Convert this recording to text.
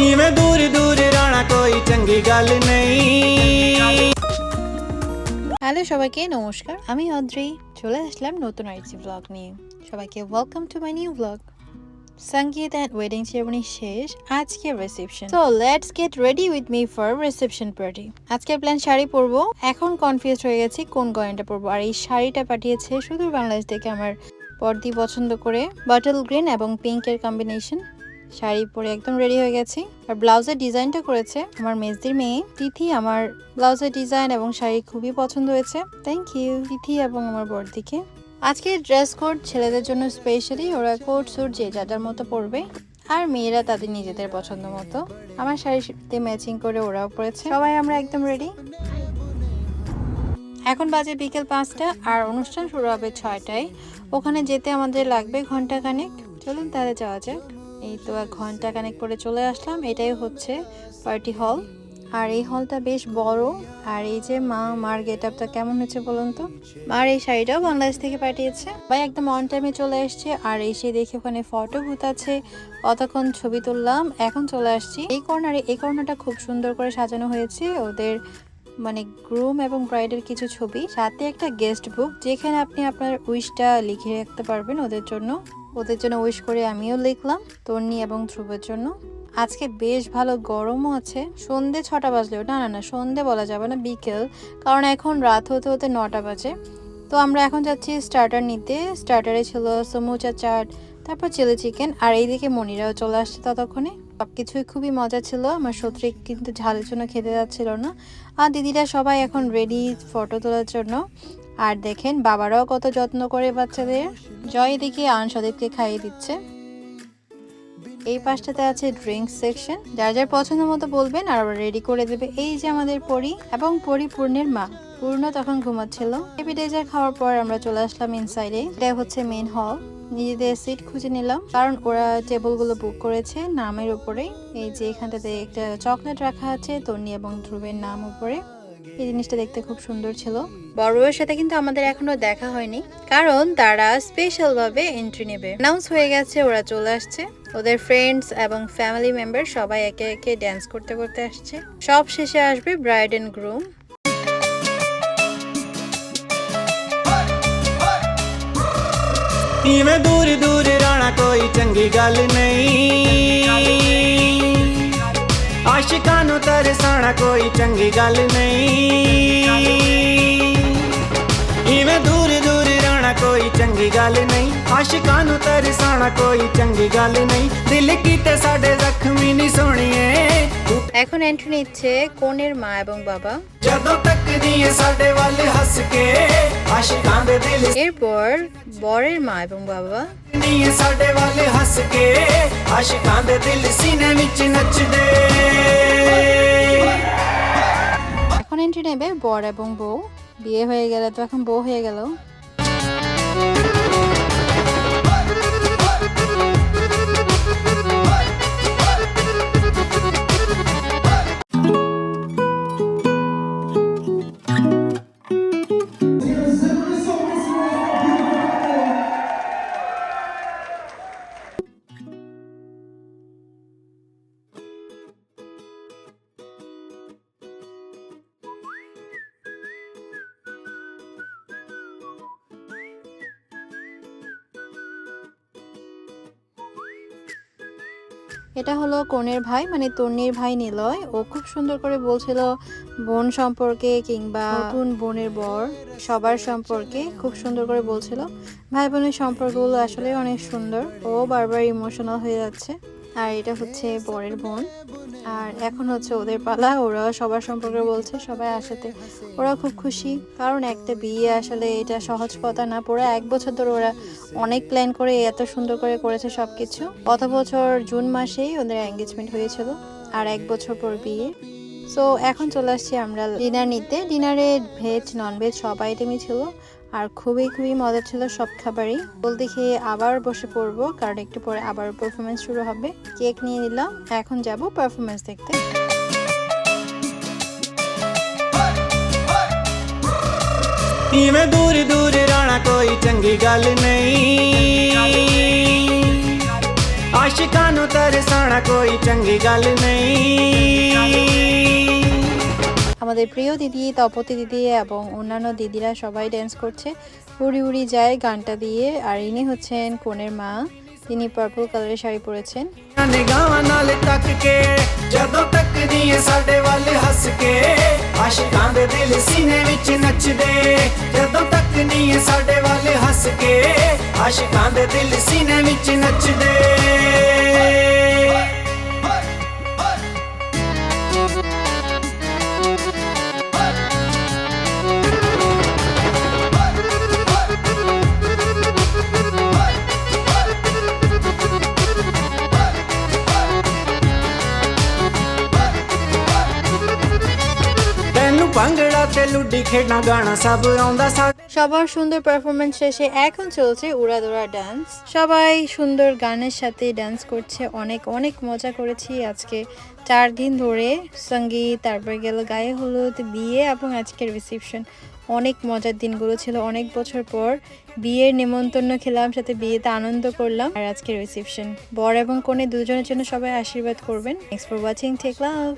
ਇਵੇਂ ਦੂਰ ਦੂਰ ਰਹਿਣਾ ਕੋਈ ਚੰਗੀ ਗੱਲ ਨਹੀਂ হ্যালো সবাইকে নমস্কার আমি অদ্রি চলে আসলাম নতুন আরেকটি ব্লগ নিয়ে সবাইকে welcome to my new blog sangeet and wedding ceremony শেষ আজকে reception so let's get ready with me for reception party আজকের প্ল্যান শাড়ি পরবো এখন কনফিউজ হয়ে গেছি কোন গয়নাটা পরবো আর এই শাড়িটা পাঠিয়েছে সুদূর বাংলাদেশ থেকে আমার পর্দি পছন্দ করে বাটল গ্রিন এবং পিঙ্কের কম্বিনেশন শাড়ি পরে একদম রেডি হয়ে গেছি। আর ব্লাউজের ডিজাইনটা করেছে আমার মেজদির মেয়ে। তিথি আমার ব্লাউজের ডিজাইন এবং শাড়ি খুবই পছন্দ হয়েছে। থ্যাংক ইউ তিথি এবং আমার বড়দিকে আজকে ড্রেস কোড ছেলেদের জন্য স্পেশালি ওরা কোট স্যুট যে যার মতো পরবে। আর মেয়েরা তাদের নিজেদের পছন্দ মতো। আমার শাড়িতে ম্যাচিং করে ওরাও পরেছে। সবাই আমরা একদম রেডি এখন বাজে বিকেল পাঁচটা আর অনুষ্ঠান শুরু হবে ছয়টায়। ওখানে যেতে আমাদের লাগবে ঘণ্টা খানেক চলুন তাহলে যাওয়া যাক। এই তো এক ঘণ্টা কানেক্ট পরে চলে আসলাম, এটাই হচ্ছে পার্টি হল আর এই হলটা বেশ বড়, আর এই যে মা, মার গেট আপটা কেমন হচ্ছে বলুন তো? মার এই শাড়িটাও বাংলাদেশ থেকে পাঠিয়েছে। ভাই একদম অন টাইমে চলে এসছে, আর এসে দেখে ওখানে ফটো বুথ আছে কতক্ষণ ছবি তুললাম, এখন চলে আসছি। এই কর্নারে এই কর্নারটা খুব সুন্দর করে সাজানো হয়েছে, ওদের মানে গ্রুম এবং ব্রাইডের কিছু ছবি। সাথে একটা গেস্ট বুক যেখানে আপনি আপনার উইশটা লিখে রাখতে পারবেন ওদের জন্য। ওদের জন্য উইশ করে আমিও লিখলাম তর্নি এবং ধ্রুবের জন্য। আজকে বেশ ভালো গরমও আছে। সন্ধে ছটা বাজলেও, না না না, সন্ধে বলা যাবে না, বিকেল, কারণ এখন রাত হতে হতে নটা বাজে। তো আমরা এখন যাচ্ছি স্টার্টার নিতে। স্টার্টারে ছিল সমুচা চাট তারপর চিলি চিকেন আর এইদিকে মনিরাও চলে আসছে ততক্ষণে। সব কিছুই খুবই মজা ছিল, আমার সত্যি কিন্তু ঝালের জন্য খেতে যাচ্ছিল না। আর দিদিরা সবাই এখন রেডি ফটো তোলার জন্য। আর দেখেন, বাবারাও কত যত্ন করে বাচ্চাদের। জয় এদিকে আনসদেবকে খাইয়ে দিচ্ছে। এই পাশটাতে আছে ড্রিঙ্ক সেকশন যার যার পছন্দ মতো বলবেন, আর আবার রেডি করে দেবে। এই যে আমাদের পরি এবং পরিপূর্ণের মা। পূর্ণ তখন ঘুমাচ্ছিল। এপিটাইজার খাওয়ার পর আমরা চলে আসলাম ইনসাইডে এটা হচ্ছে মেন হল নিজেদের সিট খুঁজে নিলাম। কারণ ওরা টেবিলগুলো বুক করেছে নামের উপরে। এই যে এখানটাতে একটা চকলেট রাখা আছে, তন্নি এবং ধ্রুবের নাম উপরে। এই জিনিসটা দেখতে খুব সুন্দর ছিল। বড়োয়ের সাথে কিন্তু আমাদের এখনও দেখা হয়নি। কারণ তারা স্পেশাল ভাবে এন্ট্রি নেবে। অ্যানাউন্স হয়ে গেছে, ওরা চলে আসছে। ওদের ফ্রেন্ডস এবং ফ্যামিলি মেম্বার সবাই একে একে ড্যান্স করতে করতে আসছে। সব শেষে আসবে ব্রাইড এন্ড গ্রুম ਇਵੇਂ ਦੂਰ ਦੂਰ ਰਹਿਣਾ ਕੋਈ ਚੰਗੀ ਗੱਲ ਨਹੀਂ ਆਸ਼ਿਕਾਂ ਨੂੰ ਤਰਸਾਣਾ ਕੋਈ ਚੰਗੀ ਗੱਲ ਨਹੀਂ ਇਵੇਂ ਦੂਰ ਦੂਰ ਰਹਿਣਾ ਕੋਈ ਚੰਗੀ ਗੱਲ ਨਹੀਂ ਆਸ਼ਿਕਾਂ ਨੂੰ ਤਰਸਾਣਾ ਕੋਈ ਚੰਗੀ ਗੱਲ ਨਹੀਂ ਦਿਲ ਕੀਤੇ ਸਾਡੇ ਜ਼ਖਮੀ ਨਹੀਂ ਸੋਣੀਏ ਤੂੰ এখন এন্ট্রি নিচ্ছে কনের মা এবং বাবা ਜਦੋਂ ਤੱਕਦੀ ਏ ਸਾਡੇ ਵੱਲ ਹੱਸ ਕੇ ਆਸ਼ਿਕਾਂ ਦੇ ਦਿਲ এরপর বরের মা এবং বাবা ਨੀ ਸਾਡੇ ਵੱਲ ਹੱਸ ਕੇ ਆਸ਼ਿਕਾਂ ਦੇ ਦਿਲ ਸੀਨੇ ਵਿੱਚ ਨੱਚਦੇ এখন এন্ট্রি নেবে বর এবং বউ বিয়ে হয়ে গেলে তো এখন বউ হয়ে গেল এটা হলো কনের ভাই মানে তন্নির ভাই নিলয়। ও খুব সুন্দর করে বলছিল বোন সম্পর্কে কিংবা নতুন বোনের বর সবার সম্পর্কে খুব সুন্দর করে বলছিল। ভাই বোনের সম্পর্কগুলো আসলে অনেক সুন্দর। ও বারবার ইমোশনাল হয়ে যাচ্ছে। আর এটা হচ্ছে বরের বোন। আর এখন হচ্ছে ওদের পালা, ওরা সবার সম্পর্কে বলছে, সবাই আসাতে ওরা খুব খুশি, কারণ একটা বিয়ে আসলে এটা সহজ কথা না। পুরো এক বছর ধরে ওরা অনেক প্ল্যান করে, এত সুন্দর করে করেছে সব কিছু গত বছর জুন মাসেই ওদের এঙ্গেজমেন্ট হয়েছিল, আর এক বছর পর বিয়ে। সো এখন চলে আসছি আমরা ডিনার নিতে। ডিনারে ভেজ নন ভেজ সব আইটেমই ছিল। আর খুবই খুবই মজা ছিল সব খাবারই বলতে খেয়ে আবার বসে পড়বো কারণ একটু পরে আবার পারফরমেন্স শুরু হবে কেক নিয়ে নিলাম এখন যাব পারফরমেন্স দেখতে ਇਵੇਂ ਦੂਰ ਦੂਰ ਰਹਿਣਾ ਕੋਈ ਚੰਗੀ ਗੱਲ ਨਹੀਂ ਆਸ਼ਿਕਾਂ ਨੂੰ ਤਰਸਾਣਾ ਕੋਈ ਚੰਗੀ ਗੱਲ ਨਹੀਂ আমাদের প্রিয় দিদি তপতি দিদি এবং অন্যান্য দিদিরা সবাই ড্যান্স করছে উড়ি উড়ি যায় গানটা দিয়ে আর ইনি হচ্ছেন কনের মা তিনি পার্পল কালারের শাড়ি পরেছেন ਨਿਗਾਹਾਂ ਨਾਲ ਤੱਕ ਕੇ ਜਦੋਂ ਤੱਕਦੀ ਏ ਸਾਡੇ ਵੱਲ ਹੱਸ ਕੇ ਆਸ਼ਿਕਾਂ ਦੇ ਦਿਲ ਸੀਨੇ ਵਿੱਚ ਨੱਚਦੇ তে লুডি খেডনা গানা সব সবার সুন্দর পারফরমেন্স শেষে এখন চলছে উড়াদোড়া ডান্স সবাই সুন্দর গানের সাথে ডান্স করছে, অনেক অনেক মজা করেছি আজকে। চার দিন ধরে সংগীত, তারপর গেল গায়ে হলুদ, বিয়ে এবং আজকের রিসেপশন অনেক মজার দিনগুলো ছিল, অনেক বছর পর বিয়ের নেমন্তন্ন খেলাম, সাথে বিয়েতে আনন্দ করলাম। আর আজকের রিসেপশন বর এবং কনে দুজনের জন্য সবাই আশীর্বাদ করবেন। Thank for watching take love